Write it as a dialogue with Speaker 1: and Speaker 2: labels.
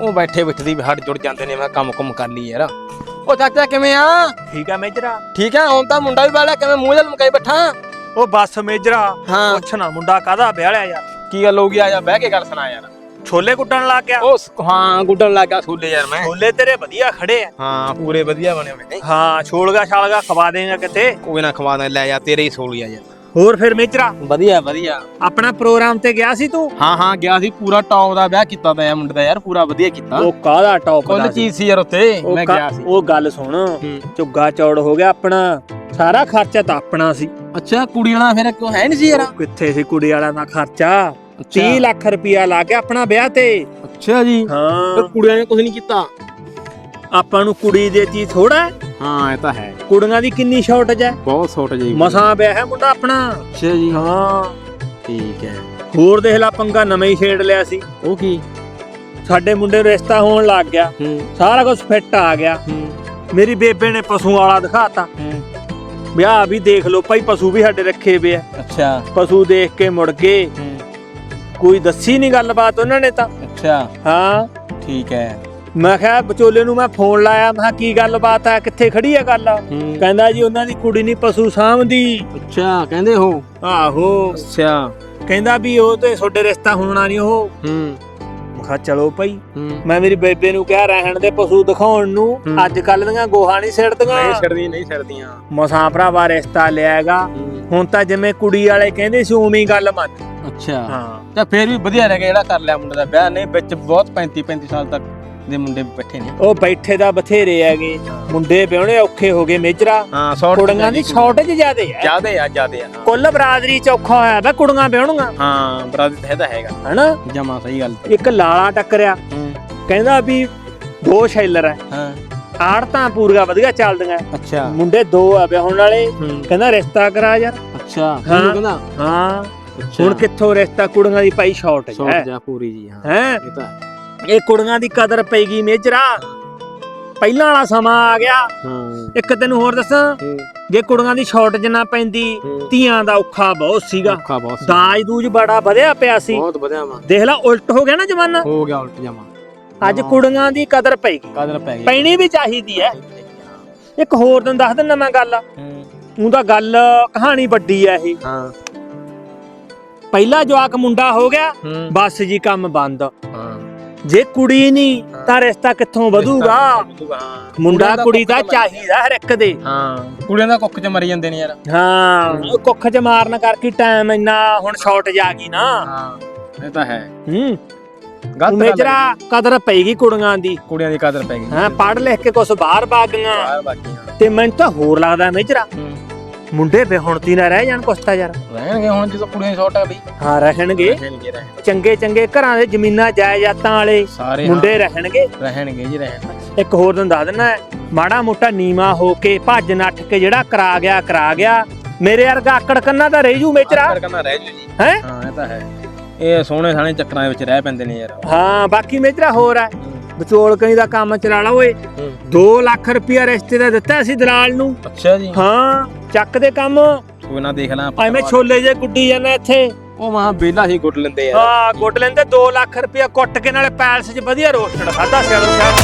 Speaker 1: ਉਹ ਬੈਠੇ ਬੈਠੇ ਦੀ ਵੀ ਹੱਡ ਜੁੜ ਜਾਂਦੇ ਨੇ ਮੈਂ ਕੰਮ ਕੁਮ ਕਰ ਲਈ ਯਾਰ। ਉਹ ਚਾਚਾ ਕਿਵੇਂ ਆ?
Speaker 2: ਠੀਕ ਆ ਮੇਜਰਾ।
Speaker 1: ਠੀਕ ਆ ਹੁਣ ਤਾਂ ਮੁੰਡਾ ਵੀ ਵਾਲਿਆ ਕਿਵੇਂ ਮੂੰਹ ਜਲ ਮਕਾਈ ਬੈਠਾ?
Speaker 2: ਉਹ ਬੱਸ ਮੇਜਰਾ
Speaker 1: ਹਾਂ।
Speaker 2: ਪੁੱਛਣਾ ਮੁੰਡਾ ਕਾਦਾ ਵਿਆਹ ਯਾਰ?
Speaker 1: ਕੀ ਗੱਲ ਹੋ ਗਈ? ਆ ਜਾ ਬਹਿ ਕੇ ਗੱਲ ਸੁਣਾ ਯਾਰ।
Speaker 2: ਛੋਲੇ ਕੁੱਟਣ ਲੱਗ ਗਿਆ।
Speaker 1: ਉਹ ਸ- ਹਾਂ ਗੁੱਡਣ ਲੱਗਾ ਛੋਲੇ ਯਾਰ ਮੈਂ।
Speaker 2: ਛੋਲੇ ਤੇਰੇ ਵਧੀਆ ਖੜੇ ਆ।
Speaker 1: ਹਾਂ ਪੂਰੇ ਵਧੀਆ ਬਣੇ ਹੋਏ ਨੇ।
Speaker 2: ਹਾਂ ਛੋਲਗਾ ਛਾਲਗਾ ਖਵਾ ਦੇਗਾ ਕਿਤੇ।
Speaker 1: ਕੋਈ ਨਾ ਖਵਾ ਦੇ ਲੈ ਜਾ ਤੇਰੇ ਹੀ ਸੋਲੀਆ ਯਾਰ।
Speaker 2: ਹੋਰ ਫਿਰ ਮੇਜਰਾ?
Speaker 1: ਵਧੀਆ ਵਧੀਆ।
Speaker 2: ਆਪਣਾ ਪ੍ਰੋਗਰਾਮ ਤੇ ਗਿਆ ਸੀ ਤੂੰ?
Speaker 1: ਹਾਂ ਹਾਂ ਗਿਆ ਸੀ। ਪੂਰਾ ਟੌਪ ਦਾ ਵਿਆਹ ਕੀਤਾ ਤਾਂ ਮੁੰਡੇ ਦਾ ਯਾਰ ਪੂਰਾ ਵਧੀਆ ਕੀਤਾ।
Speaker 2: ਉਹ ਕਾਦਾ ਟੌਪ
Speaker 1: ਕੁੱਲ ਚੀਜ਼ ਸੀ ਯਾਰ ਉੱਤੇ
Speaker 2: ਉਹ
Speaker 1: ਮੈਂ
Speaker 2: ਕਾ-
Speaker 1: ਗਿਆ ਸੀ।
Speaker 2: ਉਹ ਗੱਲ ਸੁਣ। ਝੁੱਗਾ ਚੌੜ ਹੋ ਗਿਆ ਆਪਣਾ ਸਾਰਾ ਖਰਚਾ ਤਾਂ ਆਪਣਾ ਸੀ।
Speaker 1: ਅੱਛਾ ਕੁੜੀ ਵਾਲਾ ਫਿਰ ਕਿਉਂ ਹੈ ਨਹੀਂ ਸੀ ਯਾਰ?
Speaker 2: ਕਿੱਥੇ ਸੀ ਕੁੜੀ ਵਾਲਾ ਦਾ ਖਰਚਾ? 30 ਲੱਖ ਰੁਪਇਆ ਲਾ ਕੇ ਆਪਣਾ ਵਿਆਹ ਤੇ।
Speaker 1: ਅੱਛਾ ਜੀ।
Speaker 2: ਹਾਂ।
Speaker 1: ਕੁੜੀਆਂ ਨੇ ਕੁਝ ਨਹੀਂ ਕੀਤਾ?
Speaker 2: ਆਪਾਂ ਨੂੰ ਕੁੜੀ ਦੇ ਚੀਜ਼ ਥੋੜਾ
Speaker 1: ਹਾਂ। ਇਹ ਤਾਂ ਹੈ।
Speaker 2: ਕੁੜੀਆਂ ਦੀ ਕਿੰਨੀ ਸ਼ਾਰਟੇਜ ਹੈ।
Speaker 1: ਬਹੁਤ ਛੋਟ ਜੀ।
Speaker 2: ਮਸਾਂ ਵਿਆਹ ਹੈ ਮੁੰਡਾ ਆਪਣਾ।
Speaker 1: ਅੱਛਾ ਜੀ।
Speaker 2: ਹਾਂ।
Speaker 1: ਠੀਕ ਹੈ।
Speaker 2: ਹੋਰ ਦੇਖ ਲਾ ਪੰਗਾ ਨਵਾਂ ਹੀ ਛੇੜ ਲਿਆ ਸੀ।
Speaker 1: ਉਹ ਕੀ?
Speaker 2: ਸਾਡੇ ਮੁੰਡੇ ਨੂੰ ਰਿਸ਼ਤਾ ਹੋਣ ਲੱਗ ਗਿਆ।
Speaker 1: ਹੂੰ।
Speaker 2: ਸਾਰਾ ਕੁਝ ਫਿੱਟ ਆ ਗਿਆ। ਮੇਰੀ ਬੇਬੇ ਨੇ ਪਸ਼ੂ ਵਾਲਾ ਦਿਖਾਤਾ। ਵਿਆਹ ਵੀ ਦੇਖ ਲਓ ਭਾਈ ਪਸ਼ੂ ਵੀ ਸਾਡੇ ਰੱਖੇ ਵੇ ਆ।
Speaker 1: ਅੱਛਾ।
Speaker 2: ਪਸ਼ੂ ਦੇਖ ਕੇ ਮੁੜ ਗਏ
Speaker 1: ਹੂੰ।
Speaker 2: ਕੋਈ ਦੱਸੀ ਨਹੀਂ ਗੱਲਬਾਤ ਉਹਨਾਂ ਨੇ ਤਾਂ।
Speaker 1: ਅੱਛਾ।
Speaker 2: ਹਾਂ।
Speaker 1: ਠੀਕ ਹੈ।
Speaker 2: ਮੈਂ ਕਿਹਾ ਵਿਚੋਲੇ ਨੂੰ ਮੈਂ ਫੋਨ ਲਾਇਆ ਮੈਂ ਕਿਹਾ ਕੀ ਗੱਲਬਾਤ ਆ ਕਿੱਥੇ ਖੜੀ ਆ ਗੱਲ?
Speaker 1: ਹੂੰ।
Speaker 2: ਕਹਿੰਦਾ ਜੀ ਉਹਨਾਂ ਦੀ ਕੁੜੀ ਨਹੀਂ ਪਸ਼ੂ ਸਾਂਭਦੀ।
Speaker 1: ਅੱਛਾ ਕਹਿੰਦੇ ਹੋ?
Speaker 2: ਆਹੋ।
Speaker 1: ਅੱਛਾ।
Speaker 2: ਕਹਿੰਦਾ ਵੀ ਉਹ ਤੇ ਤੁਹਾਡੇ ਰਿਸ਼ਤਾ ਹੋਣਾ ਨਹੀਂ ਉਹ।
Speaker 1: ਹੂੰ।
Speaker 2: ਮੈਂ ਕਿਹਾ ਚਲੋ ਭਾਈ।
Speaker 1: ਹੂੰ।
Speaker 2: ਮੈਂ ਮੇਰੀ ਬੇਬੇ ਨੂੰ ਕਿਹਾ ਰਹਿਣ ਦੇ ਪਸ਼ੂ ਦਿਖਾਉਣ ਨੂੰ।
Speaker 1: ਹੂੰ।
Speaker 2: ਅੱਜ ਕੱਲ ਦੀਆਂ ਗੋਹਾ ਨਹੀਂ
Speaker 1: ਨਹੀਂ
Speaker 2: ਸਿੜਦੀਆਂ
Speaker 1: ਛੱਡਦੀਆਂ ਨਹੀਂ ਛੱਡਦੀਆਂ
Speaker 2: ਮਸਾਂ ਭਰਾਵਾ ਰਿਸ਼ਤਾ ਲਿਆਗਾ ਹੁਣ ਤਾਂ ਜਿਵੇਂ ਕੁੜੀ ਵਾਲੇ ਕਹਿੰਦੇ ਸੀ ਉਵੇਂ ਹੀ ਗੱਲ ਮੰਨ।
Speaker 1: ਅੱਛਾ।
Speaker 2: ਹਾਂ।
Speaker 1: ਤਾਂ ਫੇਰ ਵੀ ਵਧੀਆ ਰਹਿ ਗਿਆ ਜਿਹੜਾ ਕਰ ਲਿਆ ਮੁੰਡੇ ਦਾ ਵਿਆਹ। ਨਹੀਂ ਵਿੱਚ ਬਹੁਤ 35 35 ਸਾਲ ਤੱਕ। ਦੇ ਮੁੰਡੇ ਬੈਠੇ ਨੇ।
Speaker 2: ਉਹ ਬੈਠੇ ਦਾ ਬਥੇਰੇ ਹੈਗੇ। ਮੁੰਡੇ ਵਿਆਹਣੇ ਔਖੇ ਹੋ ਗਏ ਮੇਜਰਾ।
Speaker 1: ਹਾਂ ਸ਼ਾਰਟ
Speaker 2: ਕੁੜੀਆਂ ਦੀ ਸ਼ਾਰਟੇਜ ਜ਼ਿਆਦੇ ਹੈ।
Speaker 1: ਜਿਆਦੇ ਆ ਜਿਆਦੇ ਆ। ਹਾਂ।
Speaker 2: ਕੁੱਲ ਬਰਾਦਰੀ ਚ ਔਖਾ ਹੋਇਆ ਵਾ ਕੁੜੀਆਂ ਵਿਆਹਣੀਆਂ।
Speaker 1: ਹਾਂ ਬਰਾਦਰ ਹੈ ਤਾਂ ਹੈਗਾ।
Speaker 2: ਹਨਾ?
Speaker 1: ਜਮਾ ਸਹੀ ਗੱਲ
Speaker 2: ਇੱਕ ਲਾਲਾ ਟੱਕਰਿਆ
Speaker 1: ਹੂੰ।
Speaker 2: ਕਹਿੰਦਾ ਵੀ ਦੋ ਸ਼ੈਲਰ ਹੈ।
Speaker 1: ਹਾਂ।
Speaker 2: ਆੜਤਾਂ ਪੂਰੀਆਂ ਵਧੀਆ ਚੱਲਦੀਆਂ।
Speaker 1: ਅੱਛਾ।
Speaker 2: ਮੁੰਡੇ ਦੋ ਆ ਵਿਆਹਣ ਵਾਲੇ।
Speaker 1: ਹੂੰ।
Speaker 2: ਕਹਿੰਦਾ ਰਿਸ਼ਤਾ ਕਰਾ ਯਾਰ।
Speaker 1: ਅੱਛਾ
Speaker 2: ਹਾਂ।
Speaker 1: ਕਹਿੰਦਾ?
Speaker 2: ਹਾਂ। ਹੁਣ ਕਿੱਥੋਂ ਰਿਸ਼ਤਾ ਕੁੜੀਆਂ ਦੀ ਪਾਈ ਸ਼ਾਰਟੇਜ
Speaker 1: ਸ਼ਾਰਟ
Speaker 2: ਹੈ।
Speaker 1: ਜਾ ਪੂਰੀ ਜੀ ਹਾਂ।
Speaker 2: ਹੈ?
Speaker 1: ਇਹ ਤਾਂ ਹੈ।
Speaker 2: ਇਹ ਕੁੜੀਆਂ ਦੀ ਕਦਰ ਪੈਗੀ ਮੇਜਰਾ। ਪਹਿਲਾਂ ਵਾਲਾ ਸਮਾਂ ਆ ਗਿਆ।
Speaker 1: ਹਾਂ।
Speaker 2: ਇੱਕ ਤੈਨੂੰ ਹੋਰ ਦੱਸਾਂ? ਜੇ ਕੁੜੀਆਂ ਦੀ ਸ਼ਾਰਟੇਜ ਨਾ ਪੈਂਦੀ। ਧੀਆਂ ਦਾ ਔਖਾ ਬਹੁਤ ਸੀਗਾ।
Speaker 1: ਔਖਾ ਬਹੁਤ ਸੀ।
Speaker 2: ਦਾਜ ਦੂਜ ਬੜਾ ਵਧਿਆ ਪਿਆ ਸੀ।
Speaker 1: ਬਹੁਤ ਵਧਿਆ ਵਾ।
Speaker 2: ਦੇਖ ਲੈ ਉਲਟ ਹੋ ਗਿਆ ਨਾ ਜਮਾਨਾ?
Speaker 1: ਹੋ ਗਿਆ ਉਲਟ ਜਮਾ
Speaker 2: ਅੱਜ। ਕੁੜੀਆਂ ਦੀ ਕਦਰ ਪੈਗੀ
Speaker 1: ਕਦਰ ਪੈ ਗਈ।
Speaker 2: ਪੈਣੀ ਵੀ ਚਾਹੀਦੀ ਹੈ। ਇੱਕ ਹੋਰ ਤੈਨੂੰ ਦੱਸ ਦਿੰਦਾ ਮੈਂ ਗੱਲ। ਉਹਦਾ ਗੱਲ ਕਹਾਣੀ ਵੱਡੀ ਆ ਇਹ।
Speaker 1: ਹਾਂ।
Speaker 2: ਪਹਿਲਾ ਜਵਾਕ ਮੁੰਡਾ ਹੋ ਗਿਆ
Speaker 1: ਹੂੰ।
Speaker 2: ਬਸ ਜੀ ਕੰਮ ਬੰਦ।
Speaker 1: ਹਾਂ।
Speaker 2: ਜੇ ਕੁੜੀ ਨਹੀਂ ਤਾਂ ਰਿਸ਼ਤਾ ਕਿੱਥੋਂ ਵਧੂਗਾ। ਮੁੰਡਾ ਕੁੜੀ ਦਾ ਚਾਹੀਦਾ ਹਰ ਇੱਕ ਦੇ।
Speaker 1: ਹਾਂ ਕੁੜੀਆਂ ਦਾ ਕੁੱਖ ਚ ਮਰੀ ਜਾਂਦੇ ਨੇ ਯਾਰ।
Speaker 2: ਹਾਂ ਉਹ ਕੁੱਖ ਚ ਮਾਰਨ ਕਰਕੇ ਟਾਈਮ ਇੰਨਾ ਹੁਣ ਸ਼ਾਰਟ ਜਾ ਗਈ ਨਾ।
Speaker 1: ਹਾਂ ਇਹ ਤਾਂ ਹੈ।
Speaker 2: ਹੂੰ।
Speaker 1: ਗਲਤ
Speaker 2: ਮੇਜਰਾ ਕਦਰ ਪਈਗੀ ਕੁੜੀਆਂ ਦੀ।
Speaker 1: ਕੁੜੀਆਂ ਦੀ ਕਦਰ ਪੈ ਗਈ
Speaker 2: ਹਾਂ ਪੜ੍ਹ ਲਿਖ ਕੇ ਕੁਛ ਬਾਹਰ ਭਾਗੀਆਂ
Speaker 1: ਬਾਹਰ ਹਾਂ
Speaker 2: ਤੇ ਮੈਨੂੰ ਤਾਂ ਹੋਰ ਲੱਗਦਾ ਮੇਜਰਾ। ਮੁੰਡੇ ਬੇਹੁਣਤੀ ਨਾ ਰਹਿ ਜਾਣ ਕੁਛ ਤਾਂ ਯਾਰ।
Speaker 1: ਰਹਿਣਗੇ ਹੁਣ ਜਦੋਂ ਕੁੜੀਆਂ ਸ਼ਾਰਟ ਆ ਬਈ
Speaker 2: ਹਾਂ ਰਹਿਣਗੇ। ਚੰਗੇ ਚੰਗੇ ਘਰਾਂ ਦੇ ਜ਼ਮੀਨਾਂ ਜਾਇਦਾਦਾਂ ਵਾਲੇ
Speaker 1: ਸਾਰੇ
Speaker 2: ਮੁੰਡੇ ਰਹਿਣਗੇ।
Speaker 1: ਰਹਿਣਗੇ ਜੀ ਰਹਿਣਗੇ
Speaker 2: ਇੱਕ ਹੋਰ ਦਿਨ ਦੱਸ ਦਿੰਦਾ ਮਾੜਾ ਮੋਟਾ ਨੀਵਾ ਹੋ ਕੇ ਭੱਜ ਨੱਠ ਕੇ ਜਿਹੜਾ ਕਰਾ ਗਿਆ ਕਰਾ ਗਿਆ। ਮੇਰੇ ਵਰਗਾ ਆਕੜ ਕੰਨਾ ਤਾਂ ਰਹਿ ਜੂ ਮੇਚਰਾ।
Speaker 1: ਆਕੜ ਕਰਨਾ ਰਹਿ ਜੂ ਜੀ।
Speaker 2: ਹੈ?
Speaker 1: ਹਾਂ ਇਹ ਤਾਂ ਹੈ। ਇਹ ਸੋਹਣੇ ਸਾਣੇ ਚੱਕਰਾਂ ਵਿੱਚ ਰਹਿ ਪੈਂਦੇ ਨੇ ਯਾਰ।
Speaker 2: ਹਾਂ ਬਾਕੀ ਮੇਚਰਾ ਹੋਰ ਹੈ। ਵਿਚੋਲ ਕਈ ਦਾ ਕੰਮ ਚਲਾ ਲਾ ਓਏ। 2 ਲੱਖ ਰੁਪਇਆ ਰਿਸ਼ਤੇ ਦਾ ਦਿੱਤਾ ਸੀ ਦਲਾਲ ਨੂੰ।
Speaker 1: ਅੱਛਾ ਜੀ।
Speaker 2: ਹਾਂ। ਚੱਕ ਦੇ ਕੰਮ।
Speaker 1: ਕੋਈ ਨਾ ਦੇਖ ਲਾਂ
Speaker 2: ਐਵੇਂ ਛੋਲੇ ਜੇ ਗੁੱਡੀ ਜਾਂਦਾ ਇੱਥੇ।
Speaker 1: ਉਹ ਮਾਂ ਬੇਲਾ ਹੀ ਗੁੱਟ ਲੈਂਦੇ ਯਾਰ
Speaker 2: ਹਾਂ ਗੁੱਟ ਲੈਂਦੇ 2 ਲੱਖ ਰੁਪਇਆ ਕੁੱਟ ਕੇ ਨਾਲੇ ਪੈਲਸ 'ਚ ਵਧੀਆ ਰੋਸਟਡ ਖਾਦਾ ਸਿਆਲੋ ਸਾਹਿਬ।